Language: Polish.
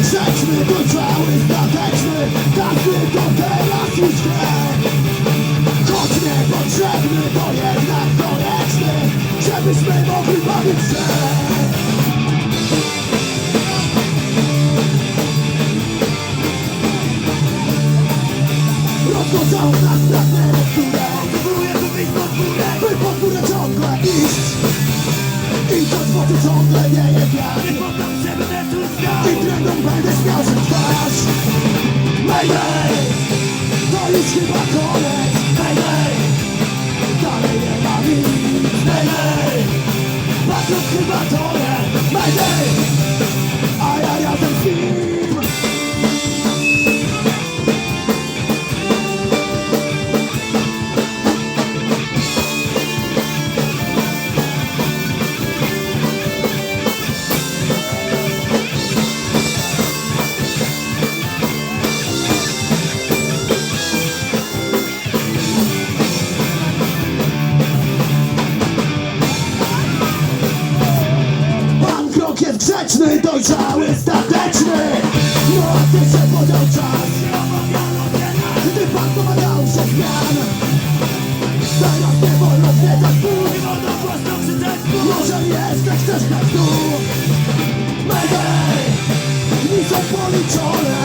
grzeczny, dojrzały, stateczny Każdy to teraz już wie. Choć niepotrzebny, to jednak konieczny Żebyśmy mogli bawić się. Rozpoczął nas pragnienie, które Próbuję tu wyjść pod górę By pod górę ciągle iść. I to złoty ciągle nie jest wiatr Nie poddam się, będę tu stał. I Patrząc chyba to nie Bóg jest grzeczny, dojrzały, stateczny. No a ty się podjął czas. Gdy pan pomagał się zmian. Teraz nie wolno zwiedzać ból Nie wolno głośno Może jest jak chcesz na dół? Medej! Nie są policzone.